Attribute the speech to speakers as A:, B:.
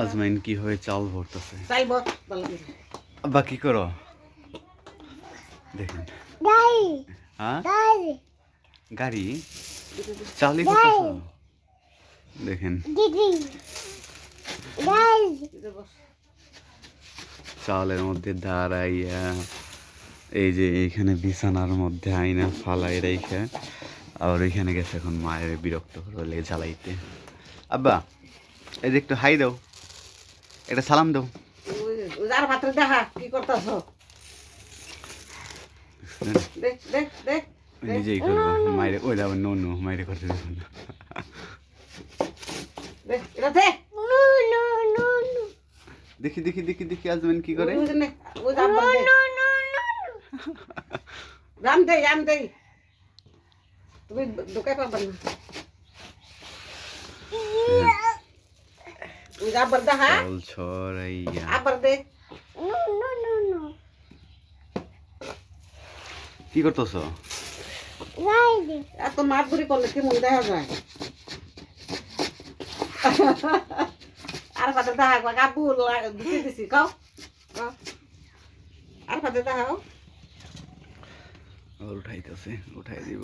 A: আজমাইন কি হয়ে চাল ভরতেছে?
B: ভালো করে।
A: আব্বা কি করো? দেখেন। হ্যাঁ? গাড়ি। চালই করতেছ দেখেন। চালের মধ্যে দাঁড়াইয়া এই যে এইখানে বিছানার মধ্যে আইনা ফালাই রেখে আবার ওইখানে গেছে এখন মায়ের বিরক্ত করলে জ্বালাইতে। আব্বা এই যে একটু হাই দাও। একটা সালাম দাও।
B: যার ভাতের দেখা কি করতেছ? দেখ দেখ দেখ
A: নিজেই করব। মায়ের ওই আবার নো নো মায়ের করতে দেবো না
B: দেখ এটা দেখ
A: দেখি দেখি দেখি দেখি আজমেন কি করে?
B: আব্বার দে। রাম দেই তুমি ঢুকাই পারবে না। ওই যে আব্বার দেখা
A: ছড়াইয়া
B: আব্বার দে
C: No, no, no, no.
A: কি করতেছ
C: Đây,
B: এত মারধরি করলে কি মন দেখা যায় আর পাতে দেখা আব্বু লা- দিতে দিছি কাও কাও। আর পাতে দেখাও
A: উঠাইতেছে উঠাই দিব